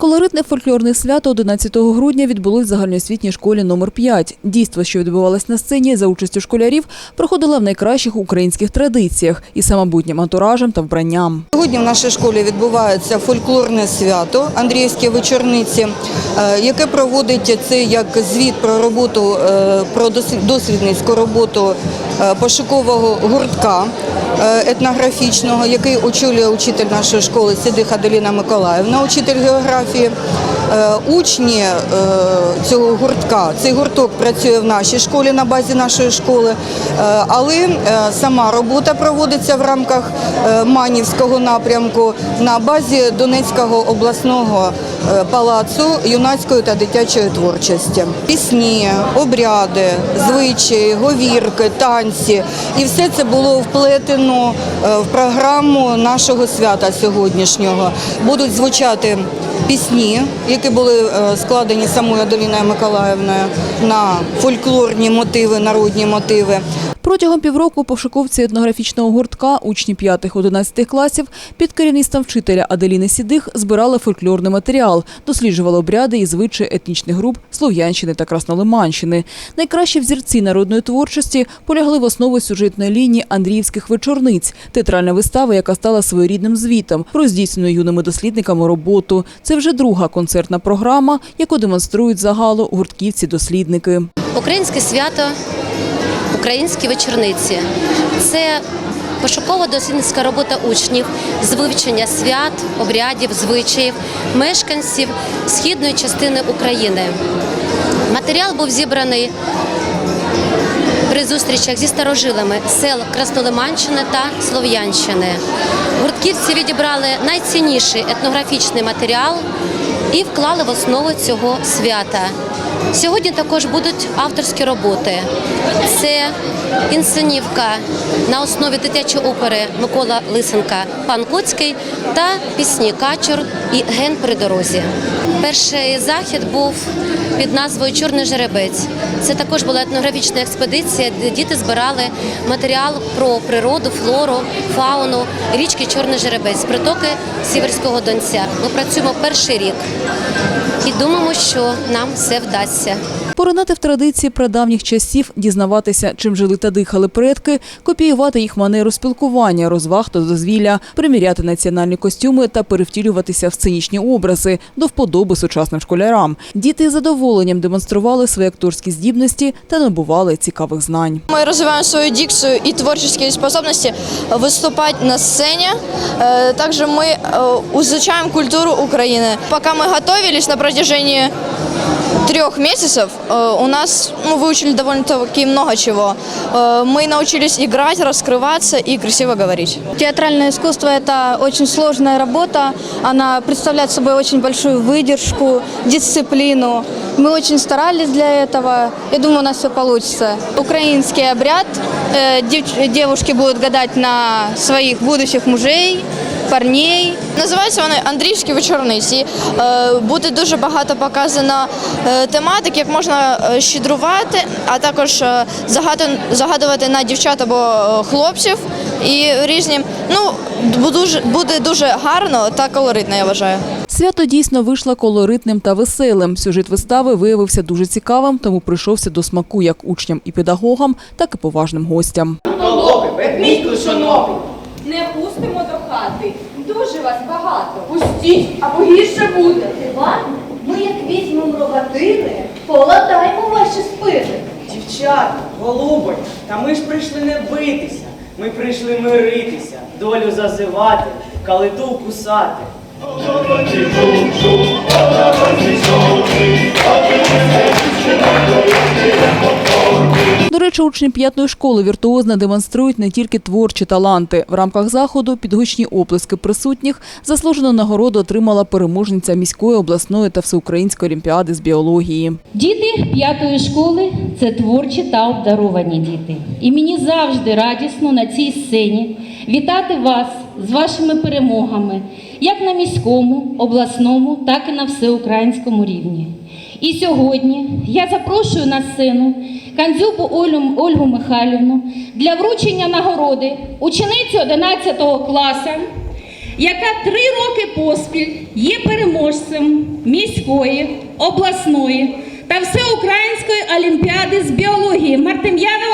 Колоритне фольклорне свято 11 грудня відбулось в загальноосвітній школі номер 5 Дійство, що відбувалось на сцені за участю школярів, проходило в найкращих українських традиціях із самобутнім антуражем та вбранням. Сьогодні в нашій школі відбувається фольклорне свято Андріївські вечорниці, е, яке проводить це як звіт про роботу, е, про дослід- дослідницьку роботу е, пошукового гуртка етнографічного, який очолює учитель нашої школи Сидих Аделіна Миколаївна, учитель географії. Е, Учні е, цього гуртка, цей гурток працює в нашій школі на базі нашої школи, е, але сама робота проводиться в рамках Манівського напрямку на базі Донецького обласного палацу юнацької та дитячої творчості. Пісні, обряди, звичаї, говірки, танці. І все це було вплетено е, в програму нашого свята сьогоднішнього. Будуть звучати пісні, які були е, складені самою Аделіною Миколаївною на фольклорні мотиви, народні мотиви. Протягом півроку пошуковці етнографічного гуртка, учні 5-11 класів, під керівництвом вчителя Аделіни Сідих збирали фольклорний матеріал, досліджували обряди і звичаї етнічних груп Слов'янщини та Краснолиманщини. Найкращі взірці народної творчості полягли в основу сюжетної лінії Андріївських вечорниць, театральна вистава, яка стала своєрідним звітом про здійснену юними дослідниками роботу. Це вже друга концертна програма, яку демонструють загалу гуртківці-дослідники. Українське свято, українські вечорниці це пошуково-дослідницька робота учнів з вивчення свят, обрядів, звичаїв, мешканців східної частини України. Матеріал був зібраний при зустрічах зі старожилами сел Краснолиманщини та Слов'янщини. Гуртківці відібрали найцінніший етнографічний матеріал і вклали в основу цього свята. Сьогодні також будуть авторські роботи. Це інсценівка на основі дитячої опери Микола Лисенка Пан Коцький та пісні Качур і Ген при дорозі. Перший захід був під назвою Чорний жеребець. Це також була етнографічна експедиція, де діти збирали матеріал про природу, флору, фауну річки Чорний жеребець, притоки Сіверського Донця. Ми працюємо перший рік і думаємо, що нам все вдасться Поринати в традиції прадавніх часів, дізнаватися, чим жили та дихали предки, копіювати їх манеру спілкування, розваг та дозвілля, приміряти національні костюми та перевтілюватися в сценічні образи до вподоби сучасним школярам. Діти з задоволенням демонстрували свої акторські здібності та набували цікавих знань. Мы развиваем свою дикцию и творческие способности выступать на сцене. Э, Также мы э, изучаем культуру Украины. Пока мы готовились на протяжении трех месяцев, э, у нас ну, выучили довольно-таки много чего. Э, Мы научились играть, раскрываться и красиво говорить. Театральное искусство – это очень сложная работа. Она представляет собой очень большую выдержку, дисциплину. Мы очень старались для этого. Я думаю, у нас все получится. Украинский обряд. Э, дев- Девушки будут гадать на своих будущих мужей, парней. Називаються вони Андріївські вечорниці. Е, Буде дуже багато показано е, тематик, як можна е, щедрувати, а також загадувати на дівчат або хлопців. І різні, ну буде дуже гарно та колоритно, я вважаю. Свято дійсно вийшло колоритним та веселим. Сюжет вистави виявився дуже цікавим, тому прийшовся до смаку як учням і педагогам, так і поважним гостям. Не пустимо до хати. Дуже вас багато. Пустіть, або гірше буде. Іван, ми як візьмемо рогатини, поладаємо ваші спини. Дівчата, голубонь, та ми ж прийшли не битися. Ми прийшли миритися, долю зазивати, калиту кусати. До речі, учні п'ятої школи віртуозно демонструють не тільки творчі таланти. В рамках заходу під гучні оплески присутніх заслужену нагороду отримала переможниця міської обласної та всеукраїнської олімпіади з біології. Діти п'ятої школи це творчі та обдаровані діти. І мені завжди радісно на цій сцені вітати вас з вашими перемогами, як на міському, обласному, так і на всеукраїнському рівні. І сьогодні я запрошую на сцену Кандзюбу Олю, Ольгу Михайлівну для вручення нагороди учениці 11 класу, яка три роки поспіль є переможцем міської, обласної та всеукраїнської олімпіади з біології. Мартем'янова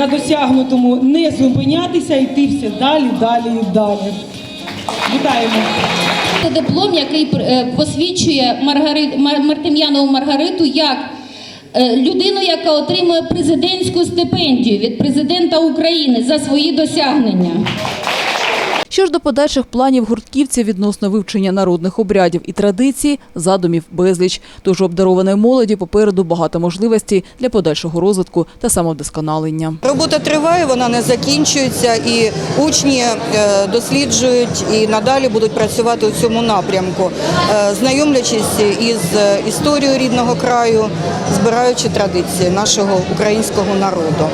на досягнутому не зупинятися, йти все далі, далі і далі. Вітаємо! Це диплом, який е, посвідчує Маргари... Мар- Мартем'янову Маргариту як е, людину, яка отримує президентську стипендію від президента України за свої досягнення. Що ж до подальших планів гуртківців відносно вивчення народних обрядів і традицій, задумів безліч. Тож обдарованої молоді попереду багато можливостей для подальшого розвитку та самовдосконалення. Робота триває, вона не закінчується, і учні е, досліджують і надалі будуть працювати у цьому напрямку, е, знайомлячись із е, історією рідного краю, збираючи традиції нашого українського народу.